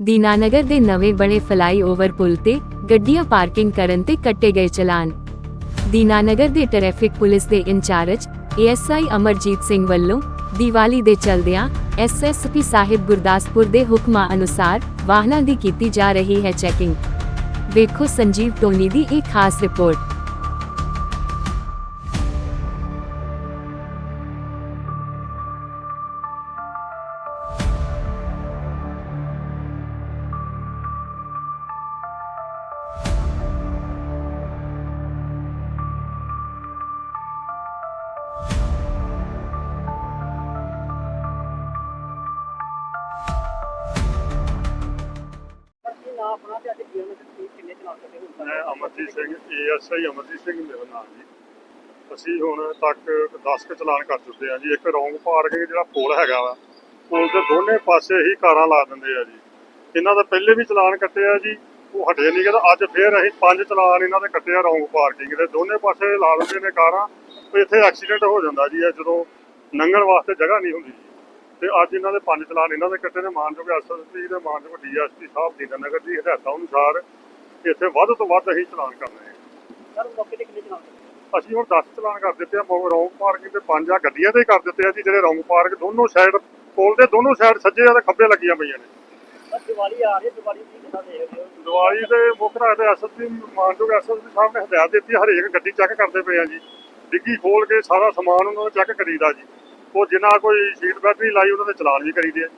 ਦੀਨਾਨਗਰ ਦੇ ਨਵੇਂ ਬਣੇ ਫਲਾਈਓਵਰ ਪੁਲ ਤੇ ਗੱਡੀਆਂ ਪਾਰਕਿੰਗ ਕਰਨ ਤੇ ਕੱਟੇ ਗਏ ਚਲਾਨ। ਦੀਨਾਨਗਰ ਦੇ ਟ੍ਰੈਫਿਕ ਪੁਲਿਸ ਦੇ ਇੰਚਾਰਜ ਏਐਸਆਈ ਅਮਰਜੀਤ ਸਿੰਘ ਵੱਲੋਂ ਦੀਵਾਲੀ ਦੇ ਚਲਦਿਆਂ ਐਸਐਸਪੀ ਸਾਹਿਬ ਗੁਰਦਾਸਪੁਰ ਦੇ ਹੁਕਮਾਂ ਅਨੁਸਾਰ ਵਾਹਨਾਂ ਦੀ ਕੀਤੀ ਜਾ ਰਹੀ ਹੈ ਚੈਕਿੰਗ। ਵੇਖੋ ਸੰਜੀਵ ਟੋਨੀ ਦੀ ਇੱਕ ਖਾਸ ਰਿਪੋਰਟ। ਮੈਂ ਅਮਰਜੀਤ ਸਿੰਘ ਏਐਸਆਈ ਅਮਰਜੀਤ ਸਿੰਘ ਮੇਰਾ ਨਾਮ ਜੀ। ਅਸੀਂ ਹੁਣ ਤੱਕ 10 ਕੁ ਚਲਾਨ ਕਰ ਚੁੱਕੇ ਆ ਜੀ। ਇੱਕ ਰੌਂਗ ਪਾਰਕਿੰਗ ਜਿਹੜਾ ਪੁਲ ਹੈਗਾ ਵਾ, ਪੁਲ ਦੇ ਦੋਨੇ ਪਾਸੇ ਹੀ ਕਾਰਾਂ ਲਾ ਦਿੰਦੇ ਆ ਜੀ। ਇਹਨਾਂ ਦਾ ਪਹਿਲੇ ਵੀ ਚਲਾਨ ਕੱਟੇ ਆ ਜੀ, ਉਹ ਹਟੇ ਨਹੀਂ ਕਹਿੰਦਾ ਅੱਜ ਫੇਰ ਅਸੀਂ ਪੰਜ ਚਲਾਨ ਇਹਨਾਂ ਦੇ ਕੱਟੇ ਆ ਰੌਂਗ ਪਾਰਕਿੰਗ ਦੇ। ਦੋਨੇ ਪਾਸੇ ਲਾ ਦਿੰਦੇ ਨੇ ਕਾਰਾਂ ਇੱਥੇ ਐਕਸੀਡੈਂਟ ਹੋ ਜਾਂਦਾ ਜੀ। ਇਹ ਜਦੋਂ ਲੰਘਣ ਵਾਸਤੇ ਜਗ੍ਹਾ ਨਹੀਂ ਹੁੰਦੀ ਜੀ। ਤੇ ਅੱਜ ਇਹਨਾਂ ਦੇ ਪੰਜ ਚਲਾਨ ਇਹਨਾਂ ਦੇ ਕੱਟੇ ਨੇ ਮਾਨਯੋਗ ਐਸਐਸਪੀ ਦੇ ਮਾਨਯੋਗ ਡੀਐਸਪੀ ਸਾਹਿਬ ਦੀਨਾਨਗਰ ਦੀ ਹਦਾਇਤਾਂ ਅਨੁਸਾਰ ਇੱਥੇ ਵੱਧ ਤੋਂ ਵੱਧ ਅਸੀਂ ਚਲਾਨ ਕਰ ਰਹੇ ਹਾਂ। ਸਰ ਮੌਕੇ ਤੇ ਕਿੰਨੇ ਚਲਾਨ ਅਸੀਂ ਹੁਣ 10 ਚਲਾਨ ਕਰ ਦਿੱਤੇ ਆ ਰੌਂਗ ਪਾਰਕਿੰਗ ਤੇ ਪੰਜ ਆ ਗੱਡੀਆਂ ਦੇ ਕਰ ਦਿੱਤੇ ਆ ਜੀ ਜਿਹੜੇ ਰੌਂਗ ਪਾਰਕ ਦੋਨੋਂ ਸਾਈਡ ਪੁਲ ਦੇ ਦੋਨੋਂ ਸਾਈਡ ਸੱਜੇ ਆ ਤੇ ਖੱਬੇ ਲੱਗੀਆਂ ਪਈਆਂ ਨੇ। ਦੀਵਾਲੀ ਆ ਰਹੀ ਹੈ ਦੀਵਾਲੀ ਦੀ ਕਿੱਦਾਂ ਦੇਖਦੇ ਹੋ? ਦੀਵਾਲੀ ਦੇ ਮੁੱਖ ਰਾਜ ਦੇ ਐਸਐਸਪੀ ਮਾਨਯੋਗ ਐਸਐਸਪੀ ਸਾਹਿਬ ਨੇ ਹਦਾਇਤ ਦਿੱਤੀ ਆ, ਹਰੇਕ ਗੱਡੀ ਚੈੱਕ ਕਰਦੇ ਪਏ ਆ ਜੀ। ਡਿੱਗੀ ਖੋਲ ਕੇ ਸਾਰਾ ਸਮਾਨ ਉਹਨਾਂ ਦਾ ਚੈੱਕ ਕਰੀਦਾ ਜੀ। ਉਹ ਜਿਨ੍ਹਾਂ ਕੋਈ ਸੀਟ ਬੈਲਟ ਨਹੀਂ ਲਾਈ ਉਹਨਾਂ ਦੇ ਚਲਾਨ ਵੀ ਕਰੀਦੇ ਆ